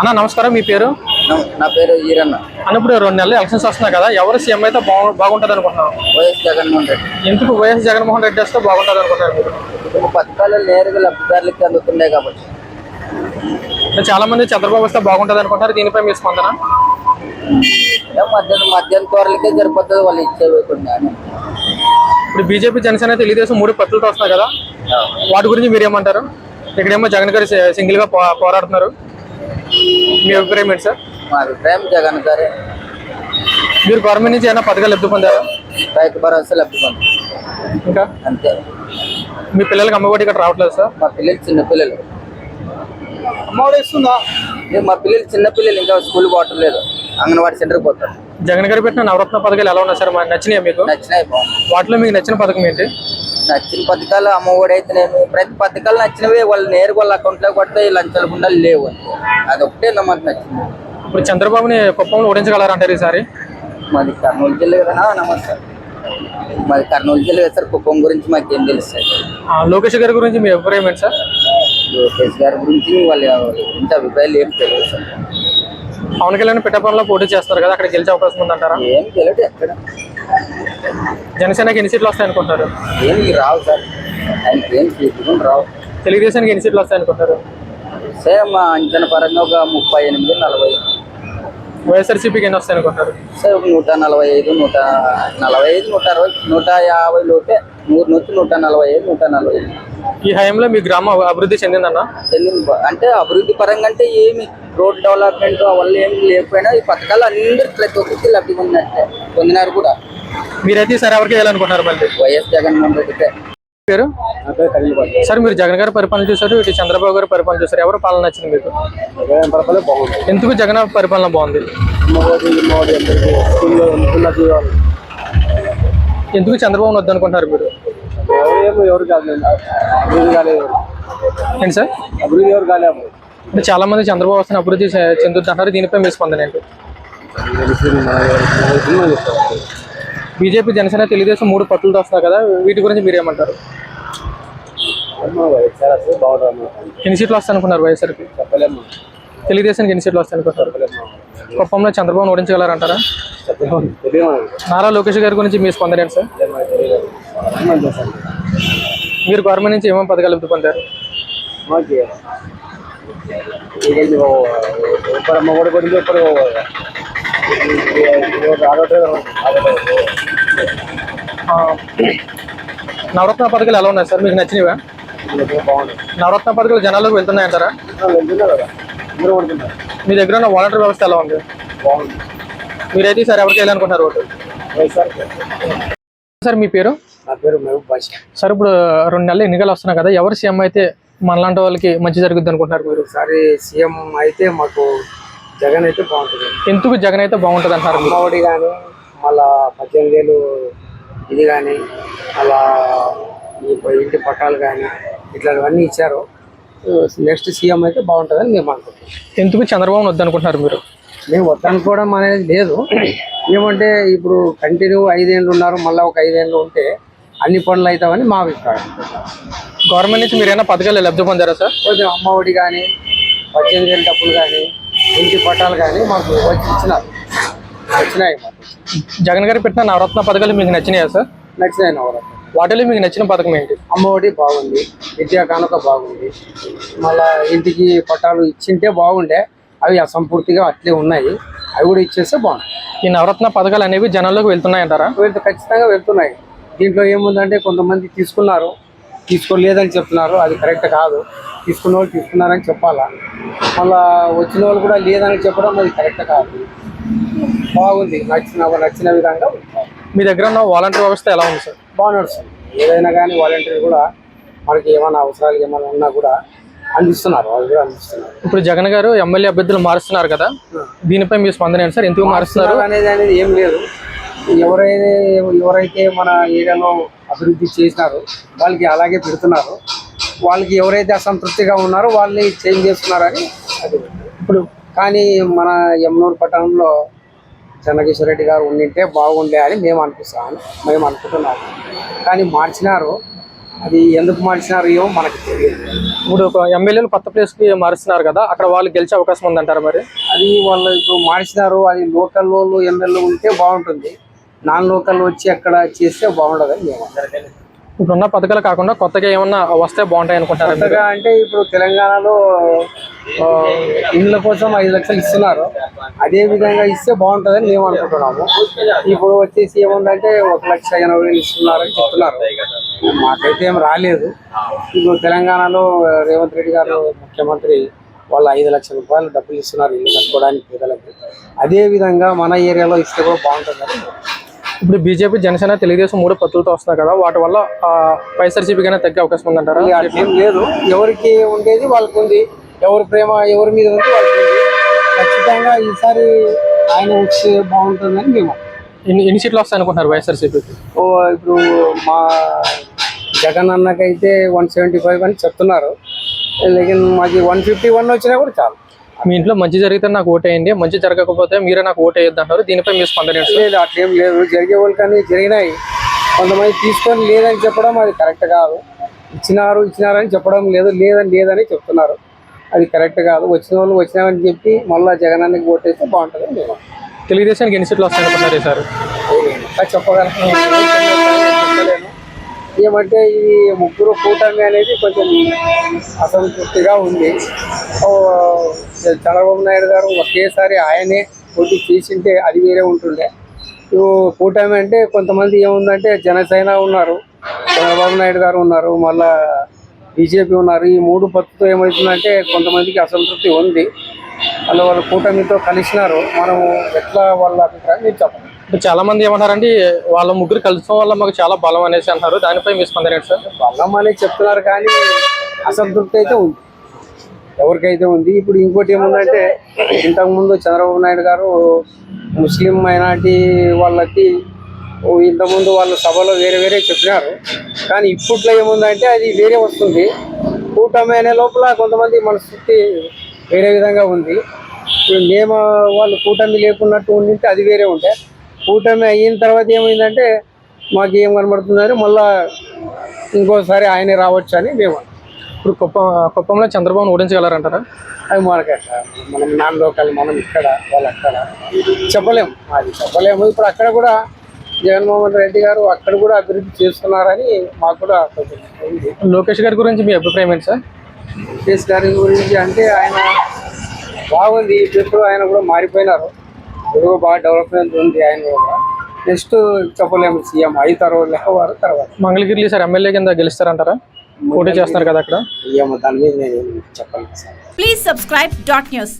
అన్న నమస్కారం మీ పేరు? నా- పేరు ఈరన్న. అన్న ఇప్పుడు రెండు నెలలు ఎలక్షన్స్ వస్తున్నాయి కదా ఎవరు సీఎం అయితే బాగు బాగుంటుంది అనుకుంటున్నాం వైఎస్ జగన్మోహన్ రెడ్డి. ఎందుకు వైఎస్ జగన్మోహన్ రెడ్డి వస్తే బాగుంటుంది అనుకుంటున్నారు మీరు? ఇప్పుడు పథకాలు నేరుగా లబ్ధిదారులకి అందుతున్నాయి కాబట్టి. చాలా మంది చంద్రబాబు వస్తే బాగుంటుంది అనుకుంటారు దీనిపై మీ స్పందన? మధ్యాహ్నం మధ్యాహ్నం కూరలకే సరిపోతుంది వాళ్ళు ఇచ్చేవి అని. ఇప్పుడు బీజేపీ జనసేన తెలుగుదేశం మూడు పత్రులతో వస్తున్నాయి కదా వాటి గురించి మీరు ఏమంటారు ఇక్కడేమో జగన్ గారు సింగిల్గా పో- పోరాడుతున్నారు. మీ అభిప్రాయం ఏంటి సార్? మా అభిప్రాయం జగన్ గారే. మీరు గవర్నమెంట్ నుంచి ఏమైనా పథకాలు లబ్ధి పొందారా రైతు భరోసా లబ్ధి పొంది ఇంకా? అంతే. మీ పిల్లలకి అమ్మఒడి ఇక్కడ రావట్లేదు సార్? మా పిల్లలు చిన్న పిల్లలు. అమ్మఒడి ఇస్తుందా? మా పిల్లలు చిన్న పిల్లలు ఇంకా స్కూల్ పోవట్లేదు అంగన్వాడీ సెంటర్కి పోతారు. జగన్ గారు పెట్టిన నవరత్న పథకాలు ఎలా ఉన్నాయి సార్? నచ్చినాయా మీకు? నచ్చినాయి బాగుంది వాటిలో మీకు నచ్చిన పథకం ఏంటి? నచ్చిన పథకాలు అమ్మఒడి అయితేనేమి ప్రతి పథకాలు నచ్చినవి వాళ్ళు నేరుగా వాళ్ళ అకౌంట్లో కొడితే లంచాల గుండాలు లేవు అంతే. అదొకటే మాకు నచ్చింది. ఇప్పుడు చంద్రబాబుని కుప్పంలో ఓడించగలరంటారు ఈసారి? మాది కర్నూలు జిల్లా కదా నమస్తే. మాది కర్నూలు జిల్లా కదా సార్ కుప్పం గురించి మాకేం తెలుసు సార్ ఆ, లోకేష్ గారి గురించి మీ అభిప్రాయం ఏంటి సార్? లోకేష్ గారి గురించి వాళ్ళ గురించి అభిప్రాయాలు ఏం తెలియదు సార్. పవన్ కళ్యాణ్ పిఠాపురంలో పోటీ చేస్తారు కదా అక్కడ గెలిచే అవకాశం ఉందంటారా? ఏం ఎక్కడ? జనసేనకి ఎన్ని సీట్లు వస్తాయి అనుకుంటారు? రావు సార్. ఆయనకి ఏం తీసుకుని రావు. తెలుగుదేశానికి ఎన్ని సీట్లు వస్తాయి అనుకుంటారు? సేమ్ అంచనా పరంగా ఒక ముప్పై ఎనిమిది నలభై. వైఎస్ఆర్సీపీకి ఎన్ని వస్తాయి అనుకుంటారు? సార్ ఒక నూట నలభై ఐదు నూట నలభై ఐదు నూట అరవై నూట యాభై లోపే. నూరు నుంచి నూట నలభై ఐదు నూట నలభై ఐదు. ఈ హయాంలో మీ గ్రామం అభివృద్ధి చెందిందన్న? చెందింది అంటే అభివృద్ధి పరంగా అంటే ఏమి రోడ్ డెవలప్మెంట్ వల్ల ఏమి లేకపోయినా ఈ పథకాలు అందరు ప్రతి ఒక్కరికి లబ్ధి పొందినట్టే పొందినారు కూడా. మీరైతే ఈసారి ఎవరికి వేయాలనుకుంటున్నారు మళ్ళీ? వైఎస్ జగన్మోహన్ రెడ్డికే పేరు? సార్ మీరు జగన్ గారి పరిపాలన చూసారు ఇటు చంద్రబాబు గారి పరిపాలన చూసారు ఎవరు పాలన నచ్చింది మీకు? ఎందుకు జగన్ పరిపాలన బాగుంది? ఎందుకు చంద్రబాబు వద్దు అనుకుంటున్నారు మీరు? ఎవరు అభివృద్ధి కాలేదు ఏంటి సార్? అభివృద్ధి ఎవరు కాలేదు అంటే చాలా మంది చంద్రబాబు వస్తున్న అభివృద్ధి చెందుతుంటారు. దీనిపై మీ స్పందన ఏంటి? బీజేపీ జనసేన తెలుగుదేశం మూడు పట్టులతో వస్తున్నారు కదా. వీటి గురించి మీరు ఏమంటారు బాగుంటుంది. ఎన్ని సీట్లు వస్తాయి అనుకున్నారు వైఎస్ఆర్కి? తెలుగుదేశానికి ఎన్ని సీట్లు వస్తాయి అనుకుంటారు కుప్పంలో చంద్రబాబు ఓడించగలరంటారా? నారా లోకేష్ గారి గురించి మీ స్పందన ఏంటి సార్? మీరు గవర్నమెంట్ నుంచి ఏమేమి పథకాలు లబ్ధి పొందారు? కూడా కొద్దిగా ఇప్పుడు నవరత్న పథకాలు ఎలా ఉన్నాయి సార్? మీకు నచ్చినవా? నవరత్న పథకాలు జనాల్లోకి వెళ్తున్నాయంటారా? మీ దగ్గర ఉన్న వాలంటీర్ వ్యవస్థ ఎలా ఉంది? మీరైతే సార్ ఎవరికి వెళ్ళాలనుకుంటున్నారు ఓటు? సార్ మీ పేరు? నా పేరు మహబూబ్ భాష సార్ ఇప్పుడు రెండు నెలలు ఎన్నికలు వస్తున్నాయి కదా ఎవరు సీఎం అయితే మనలాంటి వాళ్ళకి మంచి జరుగుద్ది అనుకుంటున్నారు మీరు? ఒకసారి సీఎం అయితే మాకు జగన్ అయితే బాగుంటుంది. ఎందుకు జగన్ అయితే బాగుంటుంది అంటారు అమ్మఒడి కానీ మళ్ళా పద్దెనిమిది వేలు ఇది కానీ అలా ఈ ఇంటి పట్టాలు కానీ ఇట్లాంటివన్నీ ఇచ్చారు. నెక్స్ట్ సీఎం అయితే బాగుంటుందని మేము అనుకుంటున్నాం. ఎందుకు చంద్రబాబు వద్దు అనుకుంటున్నారు మీరు? మేము వద్దనుకోవడం అనేది లేదు. ఏమంటే ఇప్పుడు కంటిన్యూ ఐదేళ్ళు ఉన్నారు మళ్ళీ ఒక ఐదేళ్ళు ఉంటే అన్ని పనులు అవుతామని మా అభిప్రాయం. గవర్నమెంట్ నుంచి మీరు ఏమైనా పథకాలు లబ్ధి పొందారా సార్? కొంచెం అమ్మఒడి కానీ పద్దెనిమిది వేలు డబ్బులు కానీ ఇంటి పట్టాలు కానీ మాకు వచ్చి ఇచ్చినారు. వచ్చినాయి మాకు. జగన్ గారు పెట్టిన నవరత్న పథకాలు మీకు నచ్చినాయా సార్? నచ్చినాయి నవరత్న. వాటిలో మీకు నచ్చిన పథకం ఏంటి? అమ్మఒడి బాగుంది విద్యా కానుక బాగుంది. మళ్ళా ఇంటికి పట్టాలు ఇచ్చింటే బాగుండే అవి అసంపూర్తిగా అట్లే ఉన్నాయి. అవి కూడా ఇచ్చేస్తే బాగుంది ఈ నవరత్న పథకాలు అనేవి జనాల్లోకి వెళ్తున్నాయంటారా? వెళ్తూ ఖచ్చితంగా వెళ్తున్నాయి. దీంట్లో ఏముందంటే కొంతమంది తీసుకున్నారు తీసుకోలేదని చెప్తున్నారు. అది కరెక్ట్ కాదు. తీసుకున్న వాళ్ళు తీసుకున్నారని చెప్పాలా? మళ్ళా వచ్చిన వాళ్ళు కూడా లేదని చెప్పడం అది కరెక్ట్ కాదు. బాగుంది. నచ్చిన నచ్చిన విధంగా. మీ దగ్గర ఉన్న వాలంటీర్ వ్యవస్థ ఎలా ఉంది సార్? బాగా నడుస్తుంది ఏదైనా కానీ వాలంటీర్ కూడా మనకి ఏమైనా అవసరాలు ఏమైనా ఉన్నా కూడా అందిస్తున్నారు. వాళ్ళు కూడా అందిస్తున్నారు. ఇప్పుడు జగన్ గారు ఎమ్మెల్యే అభ్యర్థులు మారుస్తున్నారు కదా. దీనిపై మీ స్పందన ఏంటి సార్? ఎందుకు మారుస్తున్నారు అనేది అనేది ఏం లేదు. ఎవరైతే ఎవరైతే మన ఏరియాలో అభివృద్ధి చేసినారో వాళ్ళకి అలాగే పెడుతున్నారు. వాళ్ళకి ఎవరైతే అసంతృప్తిగా ఉన్నారో వాళ్ళని చేంజ్ చేస్తున్నారని అది. ఇప్పుడు కానీ మన యమునూరు పట్టణంలో చెన్నకేశ్వర రెడ్డి గారు ఉండింటే బాగుండే అని మేము అనిపిస్తాము మేము అనుకుంటున్నాము కానీ మార్చినారు అది ఎందుకు మార్చినారు ఏమో మనకు తెలియదు. ఇప్పుడు ఎమ్మెల్యేలు కొత్త ప్లేస్కి మారుస్తున్నారు కదా అక్కడ వాళ్ళు గెలిచే అవకాశం ఉందంటారా మరి? అది వాళ్ళు ఇప్పుడు మార్చినారు అది లోకల్ వాళ్ళు ఎమ్మెల్యే ఉంటే బాగుంటుంది. నాన్ లోకల్ వచ్చి అక్కడ చేస్తే బాగుండదని మేము ఇప్పుడున్న పథకాలు కాకుండా కొత్తగా ఏమన్నా వస్తే బాగుంటాయి అనుకుంటారా? కొత్తగా అంటే ఇప్పుడు తెలంగాణలో ఇండ్ల కోసం ఐదు లక్షలు ఇస్తున్నారు. అదే విధంగా ఇస్తే బాగుంటుందని మేము అనుకుంటున్నాము. ఇప్పుడు వచ్చేసి ఏముందంటే ఒక లక్ష ఎనభై వేలు ఇస్తున్నారని చెప్తున్నారు. మాకైతే ఏం రాలేదు. ఇప్పుడు తెలంగాణలో రేవంత్ రెడ్డి గారు ముఖ్యమంత్రి వాళ్ళు ఐదు లక్షల రూపాయలు డబ్బులు ఇస్తున్నారు ఇల్లు కట్టుకోవడానికి పేదలకి. అదే విధంగా మన ఏరియాలో ఇస్తే కూడా బాగుంటుందని ఇప్పుడు బీజేపీ జనసేన తెలుగుదేశం మూడు పత్తులతో వస్తున్నాయి కదా వాటి వల్ల వైఎస్ఆర్సీపీ కన్నా తగ్గే అవకాశం ఉందంటారా? లేదు ఎవరికి ఉండేది వాళ్ళకు ఉంది. ఎవరి ప్రేమ ఎవరి మీద ఉంది వాళ్ళకి ఉంది. ఖచ్చితంగా ఈసారి ఆయన వస్తే బాగుంటుందని మేము ఎన్ని ఎన్ని సీట్లు వస్తాయి అనుకుంటున్నారు వైఎస్ఆర్సీపీకి? ఓ ఇప్పుడు మా జగన్ అన్నకైతే వన్ సెవెంటీ ఫైవ్ అని చెప్తున్నారు. లేకిన్ మాది వన్ ఫిఫ్టీ వన్ వచ్చినా కూడా చాలు. మీ ఇంట్లో మంచి జరిగితే నాకు ఓటేయండి. మంచి జరగకపోతే మీరే నాకు ఓటు వేయద్దు అంటారు దీనిపై మీ స్పందన? లేదు అట్లేం లేదు. జరిగే వాళ్ళు కానీ జరిగినాయి. కొంతమంది తీసుకొని లేదని చెప్పడం అది కరెక్ట్ కాదు. ఇచ్చినారు ఇచ్చినారని చెప్పడం లేదు లేదని లేదని చెప్తున్నారు. అది కరెక్ట్ కాదు. వచ్చిన వాళ్ళు వచ్చినామని చెప్పి మళ్ళీ జగన్ అన్నకి ఓటేస్తే బాగుంటుంది మేము తెలుగుదేశానికి ఎన్ని సీట్లు వస్తాయి అనుకుంటున్నారు ఈసారి ఇంకా చెప్పగలను. ఏమంటే ఈ ముగ్గురు కూటమి అనేది కొంచెం అసంతృప్తిగా ఉంది. చంద్రబాబు నాయుడు గారు ఒకేసారి ఆయనే పోటీ చేసింటే అది వేరే ఉంటుండే. ఇప్పుడు కూటమి అంటే కొంతమంది ఏముందంటే జనసేన ఉన్నారు చంద్రబాబు నాయుడు గారు ఉన్నారు మళ్ళా బీజేపీ ఉన్నారు. ఈ మూడు పత్తుతో ఏమవుతుందంటే కొంతమందికి అసంతృప్తి ఉంది. వాళ్ళు వాళ్ళ కూటమితో కలిసినారు. మనం ఎట్లా వాళ్ళ అభిప్రాయం మీరు చెప్పండి. ఇప్పుడు చాలా మంది ఏమంటారంటే వాళ్ళ ముగ్గురు కలుసుకోవడం వల్ల మాకు చాలా బలం అనేసి అంటారు దానిపై మీ స్పందన సార్? బలం అనేది చెప్తున్నారు కానీ అసంతృప్తి అయితే ఉంది. ఎవరికైతే ఉంది? ఇప్పుడు ఇంకోటి ఏముందంటే ఇంతకుముందు చంద్రబాబు నాయుడు గారు ముస్లిం మైనార్టీ వాళ్ళకి ఇంతకుముందు వాళ్ళ సభలో వేరే వేరే చెప్పినారు. కానీ ఇప్పట్లో ఏముందంటే అది వేరే వస్తుంది. కూటమి అనే లోపల కొంతమంది మనస్థితి వేరే విధంగా ఉంది. ఇప్పుడు మేము వాళ్ళు కూటమి లేకున్నట్టు ఉండింటే అది వేరే ఉంటే కూటమి అయిన తర్వాత ఏమైందంటే మాకు ఏం కనబడుతుందని మళ్ళా ఇంకోసారి ఆయనే రావచ్చు అని మేము ఇప్పుడు కుప్పం కుప్పంలో చంద్రబాబు ఓడించగలరంటారా? అవి మనకి మనం నాన్ లోకల్ మనం ఇక్కడ వాళ్ళు అక్కడ. చెప్పలేము. అది చెప్పలేము. ఇప్పుడు అక్కడ కూడా జగన్మోహన్ రెడ్డి గారు అక్కడ కూడా అభివృద్ధి చేస్తున్నారని మాకు కూడా లోకేష్ గారి గురించి మీ అభిప్రాయం ఏంటి సార్? కేసు గారి గురించి అంటే ఆయన బాగుంది. ఇప్పుడు ఆయన కూడా మారిపోయినారు. ఇప్పుడు బాగా డెవలప్మెంట్ ఉంది ఆయన కూడా. నెక్స్ట్ చెప్పలేము. సీఎం అవుతారో లేవారు తర్వాత. మంగళగిరిలో సార్ ఎమ్మెల్యే కింద గెలుస్తారంటారా? పోటీ చేస్తున్నారు కదా అక్కడ దాని మీద నేను sir Please subscribe dot news.